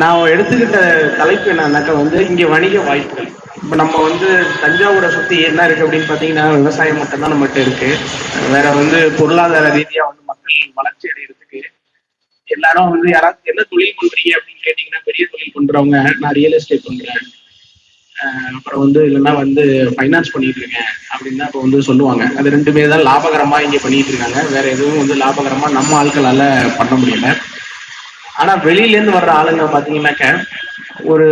நான் எடுத்துக்கிட்ட தலைப்பு என்னன்னாக்கா வந்து இங்கே வணிக வாய்ப்புகள். இப்போ நம்ம வந்து தஞ்சாவூரை சுற்றி என்ன இருக்குது அப்படின்னு பார்த்தீங்கன்னா விவசாயம் மட்டும்தான் நம்மகிட்ட இருக்குது வேற வந்து பொருளாதார ரீதியாக வந்து மக்கள் வளர்ச்சி அடைகிறதுக்கு எல்லாரும் வந்து யாராவது என்ன தொழில் பண்ணுறீங்க அப்படின்னு கேட்டிங்கன்னா பெரிய தொழில் பண்ணுறவங்க நான் ரியல் எஸ்டேட் பண்ணுறேன் அப்புறம் வந்து இல்லைன்னா வந்து ஃபைனான்ஸ் பண்ணிட்டு இருக்கேன் அப்படின்னு தான் இப்போ வந்து சொல்லுவாங்க. அது ரெண்டுமே தான் லாபகரமாக இங்கே பண்ணிட்டு இருக்காங்க. வேற எதுவும் வந்து லாபகரமாக நம்ம ஆட்களால் பண்ண முடியல. ஆனா வெளியில இருந்து வர்ற ஆளுங்க பாத்தீங்கன்னாக்க ஒரு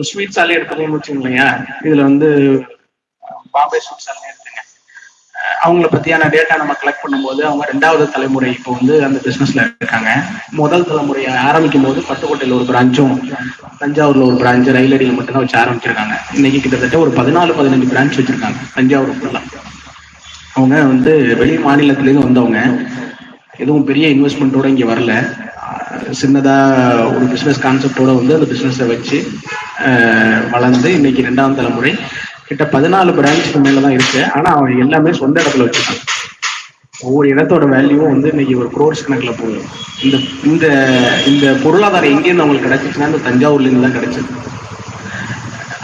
ஸ்வீட் சாலை எடுத்துக்கணும்னு வச்சுக்கோங்களேன். இதுல வந்து பாம்பே ஸ்வீட் சாலே எடுத்துங்க. அவங்கள பத்தியான டேட்டா நம்ம கலெக்ட் பண்ணும்போது அவங்க ரெண்டாவது தலைமுறை இப்போ வந்து அந்த பிசினஸ்ல இருக்காங்க. முதல் தலைமுறையை ஆரம்பிக்கும் போது பட்டுக்கோட்டையில ஒரு பிரான்ச்சும் தஞ்சாவூர்ல ஒரு பிரான்ச் ரயிலடியில் மட்டும்தான் வச்சு ஆரம்பிச்சிருக்காங்க. இன்னைக்கு கிட்டத்தட்ட ஒரு பதினாலு பதினஞ்சு பிரான்ச் வச்சிருக்காங்க தஞ்சாவூர் ஃபுல்லா. அவங்க வந்து வெளி மாநிலத்திலேருந்து வந்தவங்க. எதுவும் பெரிய இன்வெஸ்ட்மெண்ட்டோட இங்க வரல. சின்னதாக சின்னதா ஒரு பிசினஸ் கான்செப்டோட வந்து அந்த பிசினஸை வச்சு வளர்ந்து இன்னைக்கு ரெண்டாம் தலைமுறை. கிட்ட பதினாலு பிரான்ச்சுக்கு மேல தான் இருக்கு. ஆனா அவங்க எல்லாமே சொந்த இடத்துல வச்சுருக்காங்க. ஒவ்வொரு இடத்தோட வேல்யூவும் வந்து இன்னைக்கு ஒரு குரோர்ஸ் கணக்குல போகுது. இந்த இந்த இந்த பொருளாதாரம் எங்கேருந்து அவங்களுக்கு கிடைச்சிச்சுன்னா இந்த தஞ்சாவூர்ல இருந்து தான் கிடைச்சது.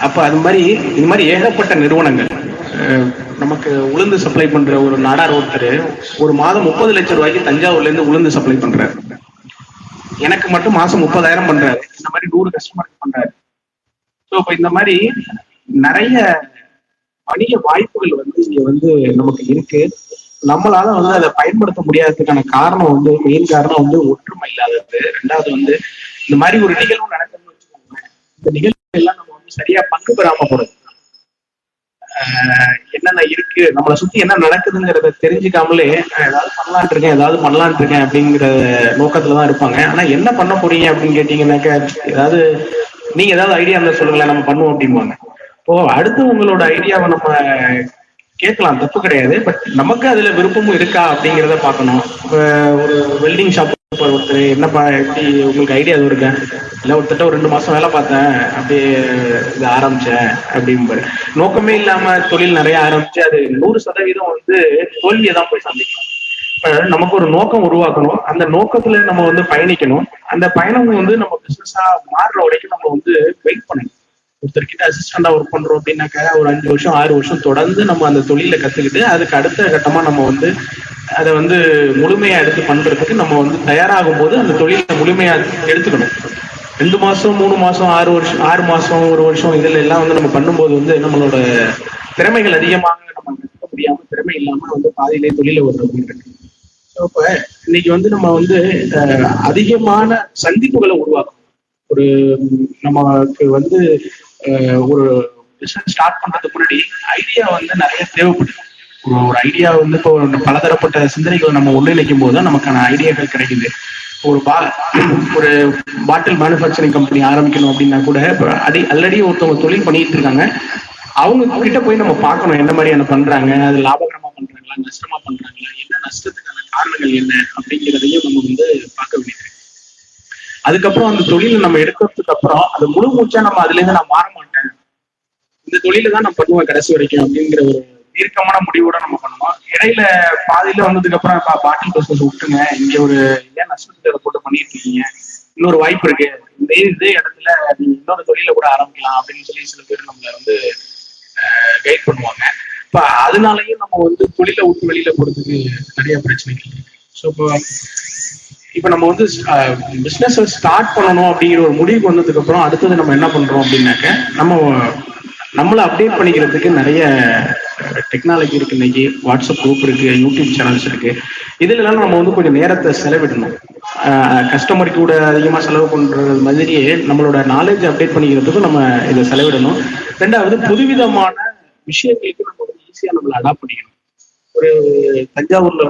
அப்ப அது மாதிரி இது மாதிரி ஏகப்பட்ட நிறுவனங்கள். நமக்கு உளுந்து சப்ளை பண்ற ஒரு நாடார் ஒருத்தர் ஒரு மாதம் முப்பது லட்சம் ரூபாய்க்கு தஞ்சாவூர்ல இருந்து உளுந்து சப்ளை பண்றாரு. எனக்கு மட்டும் மாசம் முப்பதாயிரம் பண்றாரு. இந்த மாதிரி நூறு கஸ்டமருக்கு பண்றாரு. ஸோ இப்போ இந்த மாதிரி நிறைய வணிக வாய்ப்புகள் வந்து இங்க வந்து நமக்கு இருக்கு. நம்மளால வந்து அதை பயன்படுத்த முடியாததுக்கான காரணம் வந்து மெயின் காரணம் வந்து ஒற்றுமை இல்லாதது. ரெண்டாவது வந்து இந்த மாதிரி ஒரு நிகழ்வு நடக்குதுன்னு வச்சுக்கோங்களேன். இந்த நிகழ்வு எல்லாம் நம்ம வந்து சரியா பங்கு பெறாம போறது. ஆஹ் என்னென்ன இருக்கு நம்மளை சுத்தி என்ன நடக்குதுங்கிறத தெரிஞ்சுக்காமலே நான் ஏதாவது பண்ணலான் இருக்கேன் ஏதாவது பண்ணலான் இருக்கேன் அப்படிங்கிற நோக்கத்துல தான் இருப்பாங்க. ஆனா என்ன பண்ண போறீங்க அப்படின்னு கேட்டீங்கன்னாக்க ஏதாவது நீங்க ஏதாவது ஐடியா இருந்தா சொல்லுங்களேன் நம்ம பண்ணுவோம் அப்படிம்பாங்க. இப்போ அடுத்து உங்களோட ஐடியாவை நம்ம கேட்கலாம். தப்பு கிடையாது. பட் நமக்கு அதுல விருப்பமும் இருக்கா அப்படிங்கிறத பார்க்கணும். ஒரு வெல்டிங் ஷாப் ஒருத்தர் என்னப்பா எப்படி உங்களுக்கு ஐடியா எதுவும் இருக்கேன் இல்லை ஒருத்தட்ட ஒரு ரெண்டு மாசம் வேலை பார்த்தேன் அப்படியே இது ஆரம்பிச்சேன் அப்படிம்பாரு நோக்கமே இல்லாம தொழில் நிறைய ஆரம்பிச்சு அது நூறு சதவீதம் வந்து தோல்வியை தான் போய் சந்திக்கும். இப்போ நமக்கு ஒரு நோக்கம் உருவாக்கணும். அந்த நோக்கத்துல நம்ம வந்து பயணிக்கணும். அந்த பயணம் வந்து நம்ம பிசினஸா மாறுற வரைக்கும் நம்ம வந்து வெயிட் பண்ணணும். ஒருத்தர்கிட்ட அசிஸ்டண்டா ஒர்க் பண்றோம் அப்படின்னாக்கா ஒரு அஞ்சு வருஷம் ஆறு வருஷம் தொடர்ந்து நம்ம அந்த தொழில கத்துக்கிட்டு அதுக்கு அடுத்த கட்டமா நம்ம வந்து அதை வந்து முழுமையா எடுத்து பண்றதுக்கு நம்ம வந்து தயாராகும் போது அந்த தொழிலை முழுமையா எடுத்துக்கணும். ரெண்டு மாசம் மூணு மாசம் ஆறு வருஷம் ஆறு மாசம் ஒரு வருஷம் இதுல எல்லாம் வந்து நம்ம பண்ணும்போது வந்து நம்மளோட திறமைகள் அதிகமாக நம்ம முடியாம திறமை இல்லாம வந்து பாதையிலே தொழில வருது இப்ப இன்னைக்கு வந்து நம்ம வந்து அதிகமான சந்திப்புகளை உருவாக்கணும். ஒரு நமக்கு வந்து ஒரு பிசினஸ் ஸ்டார்ட் பண்றதுக்கு முன்னாடி ஐடியா வந்து நிறைய தேவைப்படுது ஒரு ஒரு ஐடியா வந்து இப்போ பலதரப்பட்ட சிந்தனைகளை நம்ம ஒன்றிணைக்கும் போது தான் நமக்கான ஐடியாக்கள் கிடைக்குது. ஒரு பா ஒரு பாட்டில் மேனுஃபேக்சரிங் கம்பெனி ஆரம்பிக்கணும் அப்படின்னா கூட இப்ப அடி ஆல்ரெடி ஒருத்தவங்க தொழில் பண்ணிட்டு இருக்காங்க. அவங்க கிட்ட போய் நம்ம பார்க்கணும் என்ன மாதிரியான பண்றாங்க அது லாபகரமா பண்றாங்களா நஷ்டமா பண்றாங்களா என்ன நஷ்டத்துக்கான காரணங்கள் என்ன அப்படிங்கிறதையும் நம்ம வந்து பார்க்க வேண்டியது அதுக்கப்புறம் அந்த தொழிலை நம்ம எடுக்கிறதுக்கு அப்புறம் அது முழு மூச்சா நம்ம அதுல இருந்து நான் மாற மாட்டேன். இந்த தொழில தான் நான் பண்ணுவேன் கடைசி வரைக்கும் அப்படிங்கிற ஒரு தீர்க்கமான முடிவோட நம்ம பண்ணுவோம். இடையில பாதியில வந்ததுக்கு அப்புறம் பாட்டில் பிசினஸ் விட்டுங்க இங்க ஒரு ஏன் நஷ்டத்தை போட்டு பண்ணிட்டு இருக்கீங்க இன்னொரு வாய்ப்பு இருக்கு. இதே இதே இடத்துல நீங்க இன்னொரு தொழில கூட ஆரம்பிக்கலாம் அப்படின்னு சொல்லி சில பேர் நம்மள வந்து கைட் பண்ணுவாங்க. இப்ப அதனாலயும் நம்ம வந்து தொழிலை விட்டு வெளியில போறதுக்கு நிறைய பிரச்சனைகள் இருக்கு. ஸோ இப்போ இப்ப நம்ம வந்து பிசினஸ் ஸ்டார்ட் பண்ணணும் அப்படிங்கிற ஒரு முடிவுக்கு வந்ததுக்கு அப்புறம் அடுத்தது நம்ம என்ன பண்றோம் அப்படின்னாக்க நம்ம நம்மளை அப்டேட் பண்ணிக்கிறதுக்கு நிறைய டெக்னாலஜி இருக்கு இன்னைக்கு. வாட்ஸ்அப் குரூப் இருக்கு யூடியூப் சேனல்ஸ் இருக்கு. இதுல எல்லாம் நம்ம வந்து கொஞ்சம் நேரத்தை செலவிடணும். கஸ்டமர் கூட அதிகமா செலவு பண்றது மாதிரியே நம்மளோட நாலேஜ் அப்டேட் பண்ணிக்கிறதுக்கும் நம்ம இதை செலவிடணும். ரெண்டாவது புதுவிதமான விஷயங்களுக்கு நம்ம ஈஸியா நம்மளை அடாப்ட் பண்ணிக்கணும். ஒரு தஞ்சாவூர்ல